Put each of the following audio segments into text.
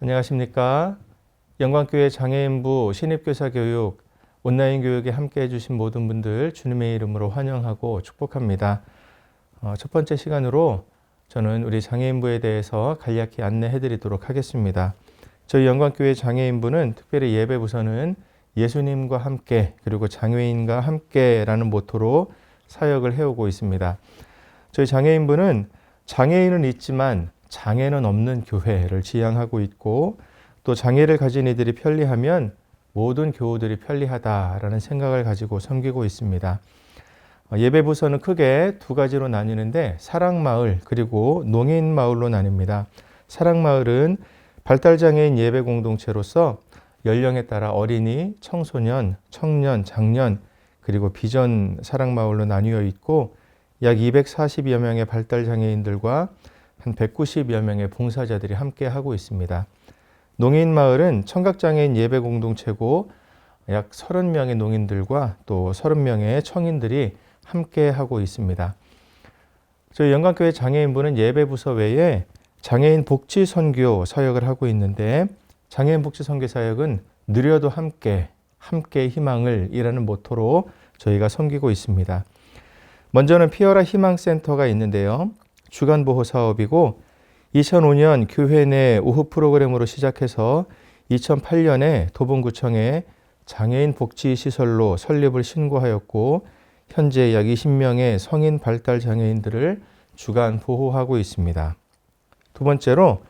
안녕하십니까. 영광교회 장애인부 신입교사 교육 온라인 교육에 함께 해주신 모든 분들 주님의 이름으로 환영하고 축복합니다. 어, 첫 번째 시간으로 저는 우리 장애인부에 대해서 간략히 안내해 드리도록 하겠습니다. 저희 영광교회 장애인부는 특별히 예배 부서는 예수님과 함께 그리고 장애인과 함께라는 모토로 사역을 해오고 있습니다. 저희 장애인부는 장애인은 있지만 장애는 없는 교회를 지향하고 있고 또 장애를 가진 이들이 편리하면 모든 교우들이 편리하다라는 생각을 가지고 섬기고 있습니다. 어, 예배 부서는 크게 두 가지로 나뉘는데 사랑마을 그리고 농인마을로 나뉩니다. 사랑마을은 발달장애인 예배 공동체로서 연령에 따라 어린이, 청소년, 청년, 장년 그리고 비전 사랑마을로 나뉘어 있고 약 240여 명의 발달장애인들과 한 190여 명의 봉사자들이 함께 하고 있습니다. 농인 마을은 청각장애인 예배 공동체고 약 30명의 농인들과 또 30명의 청인들이 함께 하고 있습니다. 저희 영광교회 장애인부는 예배 부서 외에 장애인 복지 선교 사역을 하고 있는데 장애인 복지 선교 사역은 느려도 함께 함께 희망을 이라는 모토로 저희가 섬기고 있습니다. 먼저는 피어라 희망센터가 있는데요. 주간 보호 사업이고 2005년 교회 내 오후 프로그램으로 시작해서 2008년에 도봉구청에 장애인 복지 시설로 설립을 신고하였고 현재 약 20명의 성인 발달 장애인들을 주간 보호하고 있습니다. 두 번째로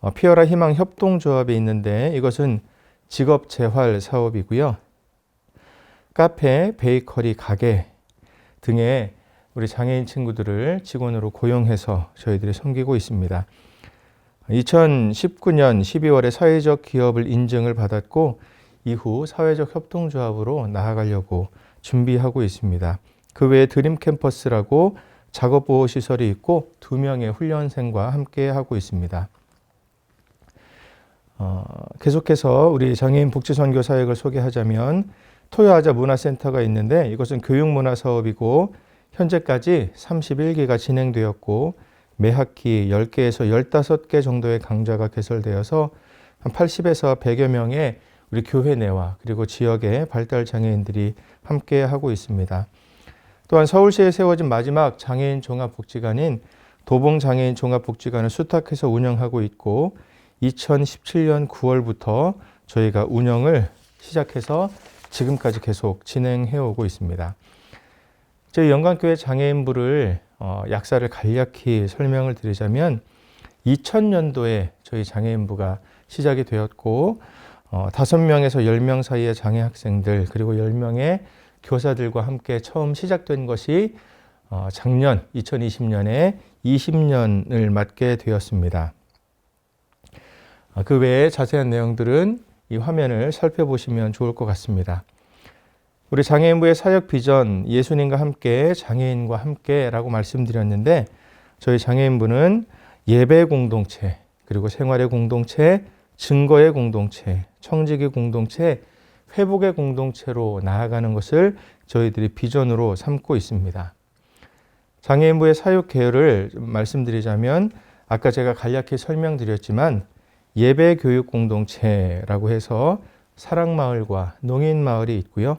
어, 피어라 희망 협동조합이 있는데 이것은 직업 재활 사업이고요. 카페, 베이커리, 가게 등의 우리 장애인 친구들을 직원으로 고용해서 저희들이 섬기고 있습니다. 2019년 12월에 사회적 기업을 인증을 받았고 이후 사회적 협동조합으로 나아가려고 준비하고 있습니다. 그 외에 드림 캠퍼스라고 작업 보호 시설이 있고 두 명의 훈련생과 함께 하고 있습니다. 어, 계속해서 우리 장애인 복지 선교 사역을 소개하자면 토요하자 문화센터가 있는데 이것은 교육 문화 사업이고 현재까지 31기가 진행되었고 매 학기 10개에서 15개 정도의 강좌가 개설되어서 한 80에서 100여 명의 우리 교회 내와 그리고 지역의 발달 장애인들이 함께 하고 있습니다. 또한 서울시에 세워진 마지막 장애인 종합복지관인 도봉 장애인 종합복지관을 수탁해서 운영하고 있고 2017년 9월부터 저희가 운영을 시작해서 지금까지 계속 진행해 오고 있습니다. 저희 영광교회 장애인부를 어, 약사를 간략히 설명을 드리자면 2000년도에 저희 장애인부가 시작이 되었고 어, 5명에서 10명 사이의 장애 학생들 그리고 10명의 교사들과 함께 처음 시작된 것이 어, 작년 2020년에 20년을 맞게 되었습니다. 어, 그 외에 자세한 내용들은 이 화면을 살펴보시면 좋을 것 같습니다. 우리 장애인부의 사역 비전 예수님과 함께 장애인과 함께라고 말씀드렸는데 저희 장애인부는 예배 공동체 그리고 생활의 공동체 증거의 공동체 청지기 공동체 회복의 공동체로 나아가는 것을 저희들이 비전으로 삼고 있습니다. 장애인부의 사역 계열을 말씀드리자면 아까 제가 간략히 설명드렸지만 예배 교육 공동체라고 해서 사랑마을과 농인마을이 있고요.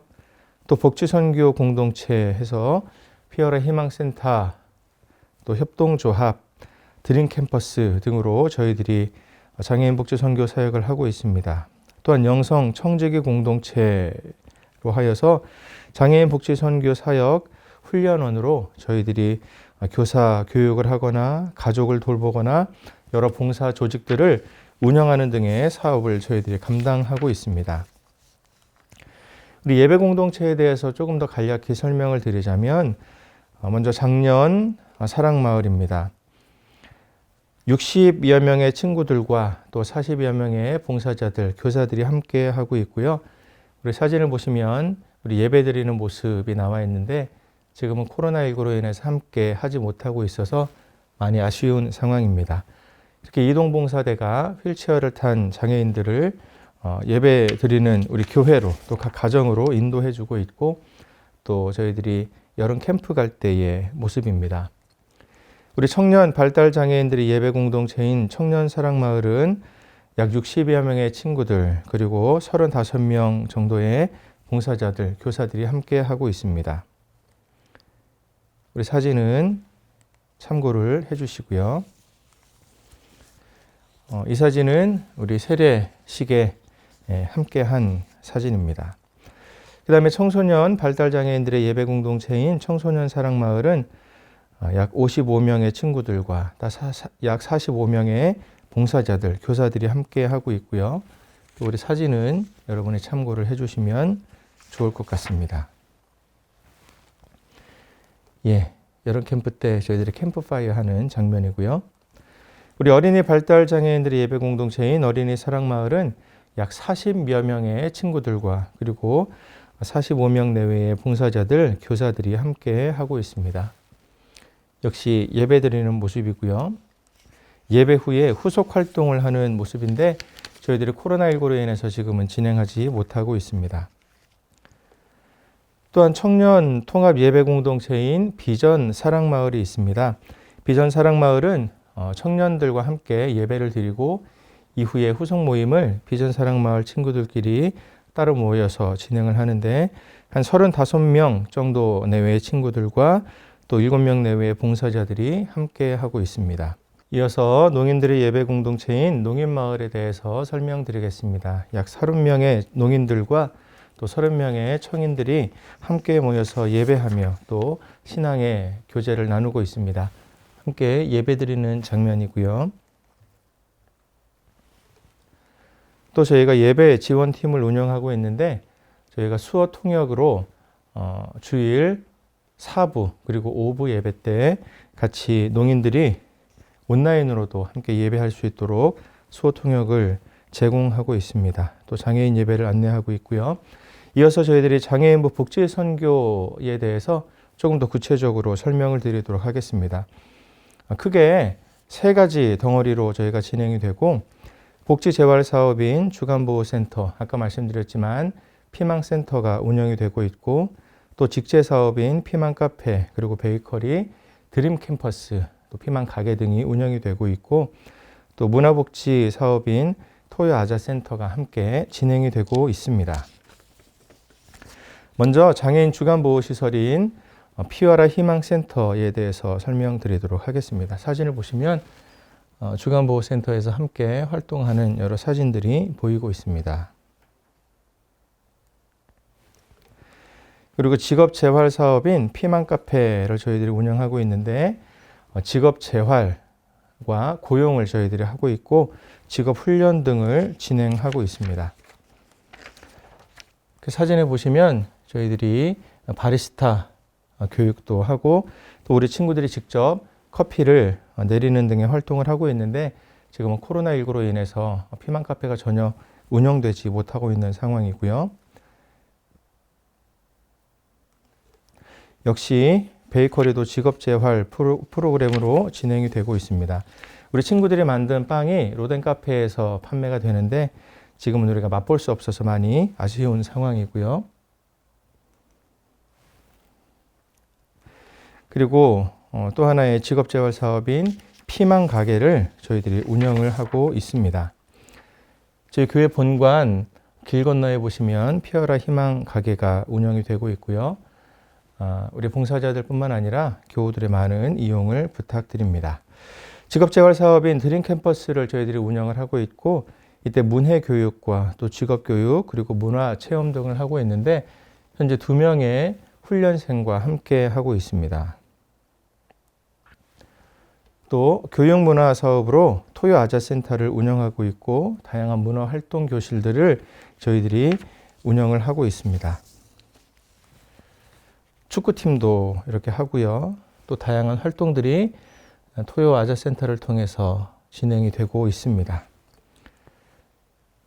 또 복지선교 공동체 해서 피어라 희망센터, 또 협동조합, 드림 캠퍼스 등으로 저희들이 장애인 복지 선교 사역을 하고 있습니다. 또한 영성 청지기 공동체로 하여서 장애인 복지 선교 사역 훈련원으로 저희들이 교사 교육을 하거나 가족을 돌보거나 여러 봉사 조직들을 운영하는 등의 사업을 저희들이 감당하고 있습니다. 우리 예배 공동체에 대해서 조금 더 간략히 설명을 드리자면 어, 먼저 작년 사랑마을입니다. 60여 명의 친구들과 또 40여 명의 봉사자들, 교사들이 함께 하고 있고요. 우리 사진을 보시면 우리 예배 드리는 모습이 나와 있는데 지금은 코로나19로 인해서 함께 하지 못하고 있어서 많이 아쉬운 상황입니다. 이렇게 이동봉사대가 휠체어를 탄 장애인들을 어, 예배 드리는 우리 교회로 또 각 가정으로 인도해 주고 있고 또 저희들이 여름 캠프 갈 때의 모습입니다. 우리 청년 발달 장애인들이 예배 공동체인 청년 사랑 마을은 약 60여 명의 친구들 그리고 35명 정도의 봉사자들, 교사들이 함께 하고 있습니다. 우리 사진은 참고를 해 주시고요. 어, 이 사진은 우리 세례식에 예, 함께 한 사진입니다. 그 다음에 청소년 발달장애인들의 예배 공동체인 청소년 사랑마을은 어, 약 55명의 친구들과 약 45명의 봉사자들, 교사들이 함께 하고 있고요. 또 우리 사진은 여러분이 참고를 해주시면 좋을 것 같습니다. 예, 여름 캠프 때 저희들이 캠프파이어 하는 장면이고요. 우리 어린이 발달 장애인들의 예배 공동체인 어린이 사랑마을은 약 40여 명의 친구들과 그리고 45명 내외의 봉사자들, 교사들이 함께 하고 있습니다. 역시 예배 드리는 모습이고요. 예배 후에 후속 활동을 하는 모습인데 저희들이 코로나19로 인해서 지금은 진행하지 못하고 있습니다. 또한 청년 통합 예배 공동체인 비전 사랑마을이 있습니다. 비전 사랑마을은 어, 청년들과 함께 예배를 드리고 이후에 후속 모임을 비전 사랑마을 친구들끼리 따로 모여서 진행을 하는데 한 35명 정도 내외의 친구들과 또 7명 내외의 봉사자들이 함께 하고 있습니다. 이어서 농인들의 예배 공동체인 농인마을에 대해서 설명드리겠습니다. 약 30명의 농인들과 또 30명의 청인들이 함께 모여서 예배하며 또 신앙의 교제를 나누고 있습니다. 함께 예배드리는 장면이고요. 또 저희가 예배 지원팀을 운영하고 있는데 저희가 수어 통역으로 어, 주일 4부 그리고 5부 예배 때 같이 농인들이 온라인으로도 함께 예배할 수 있도록 수어 통역을 제공하고 있습니다. 또 장애인 예배를 안내하고 있고요. 이어서 저희들이 장애인부 복지 선교에 대해서 조금 더 구체적으로 설명을 드리도록 하겠습니다. 크게 세 가지 덩어리로 저희가 진행이 되고 복지 재활 사업인 주간보호센터 아까 말씀드렸지만 피망센터가 운영이 되고 있고 또 직제 사업인 피망 카페 그리고 베이커리 드림 캠퍼스 또 피망 가게 등이 운영이 되고 있고 또 문화복지 사업인 토요 아자 센터가 함께 진행이 되고 있습니다. 먼저 장애인 주간 보호 시설인 어, 피와라 희망센터에 대해서 설명드리도록 하겠습니다. 사진을 보시면 어, 주간 보호 센터에서 함께 활동하는 여러 사진들이 보이고 있습니다. 그리고 직업 재활 사업인 피망 카페를 저희들이 운영하고 있는데 어, 직업 재활과 고용을 저희들이 하고 있고 직업 훈련 등을 진행하고 있습니다. 그 사진에 보시면 저희들이 바리스타 교육도 하고 또 우리 친구들이 직접 커피를 내리는 등의 활동을 하고 있는데 지금은 코로나19로 인해서 피망 카페가 전혀 운영되지 못하고 있는 상황이고요. 역시 베이커리도 직업 재활 프로, 프로그램으로 진행이 되고 있습니다. 우리 친구들이 만든 빵이 로덴 카페에서 판매가 되는데 지금은 우리가 맛볼 수 없어서 많이 아쉬운 상황이고요. 그리고 어, 또 하나의 직업재활 사업인 피망 가게를 저희들이 운영을 하고 있습니다. 저희 교회 본관 길 건너에 보시면 피어라 희망 가게가 운영이 되고 있고요. 아, 우리 봉사자들뿐만 아니라 교우들의 많은 이용을 부탁드립니다. 직업재활 사업인 드림 캠퍼스를 저희들이 운영을 하고 있고 이때 문해 교육과 또 직업 교육 그리고 문화 체험 등을 하고 있는데 현재 두 명의 훈련생과 함께 하고 있습니다. 또 교육문화 사업으로 토요 아자센터를 운영하고 있고 다양한 문화 활동 교실들을 저희들이 운영을 하고 있습니다. 축구팀도 이렇게 하고요. 또 다양한 활동들이 토요 아자센터를 통해서 진행이 되고 있습니다.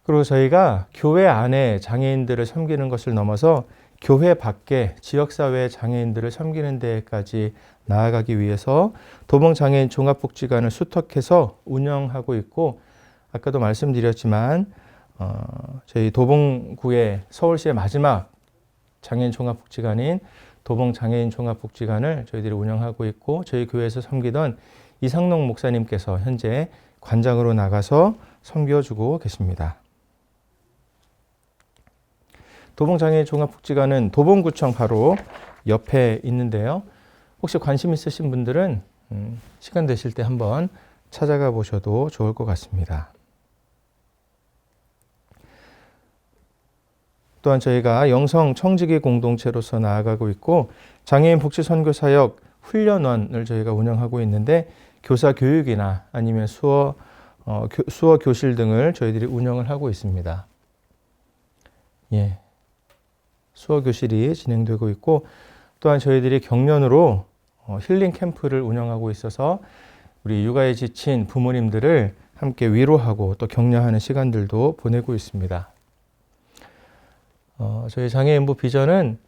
그리고 저희가 교회 안에 장애인들을 섬기는 것을 넘어서 교회 밖에 지역사회 장애인들을 섬기는 데까지 나아가기 위해서 도봉장애인 종합복지관을 수탁해서 운영하고 있고 아까도 말씀드렸지만 어, 저희 도봉구의 서울시의 마지막 장애인 종합복지관인 도봉장애인 종합복지관을 저희들이 운영하고 있고 저희 교회에서 섬기던 이상록 목사님께서 현재 관장으로 나가서 섬겨주고 계십니다. 도봉장애인 종합복지관은 도봉구청 바로 옆에 있는데요. 혹시 관심 있으신 분들은 음, 시간 되실 때 한번 찾아가 보셔도 좋을 것 같습니다. 또한 저희가 영성 청지기 공동체로서 나아가고 있고 장애인 복지 선교 사역 훈련원을 저희가 운영하고 있는데 교사 교육이나 아니면 수어 어, 교, 수어 교실 등을 저희들이 운영을 하고 있습니다. 예. 수어 교실이 진행되고 있고 또한 저희들이 경련으로 어, 힐링 캠프를 운영하고 있어서 우리 육아에 지친 부모님들을 함께 위로하고 또 격려하는 시간들도 보내고 있습니다. 어, 저희 장애인부 비전은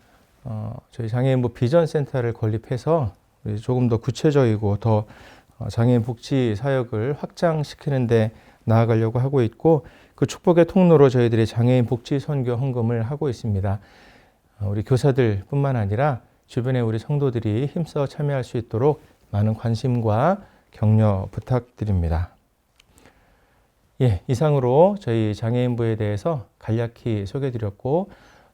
어, 저희 장애인부 비전 센터를 건립해서 조금 더 구체적이고 더 어, 장애인 복지 사역을 확장시키는데 나아가려고 하고 있고 그 축복의 통로로 저희들이 장애인 복지 선교 헌금을 하고 있습니다. 어, 우리 교사들뿐만 아니라 주변의 우리 성도들이 힘써 참여할 수 있도록 많은 관심과 격려 부탁드립니다. 예, 이상으로 저희 장애인부에 대해서 간략히 소개드렸고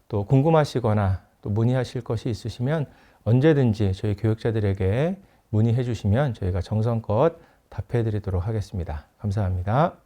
또 궁금하시거나 또 문의하실 것이 있으시면 언제든지 저희 교육자들에게 문의해 주시면 저희가 정성껏 답해 드리도록 하겠습니다. 감사합니다.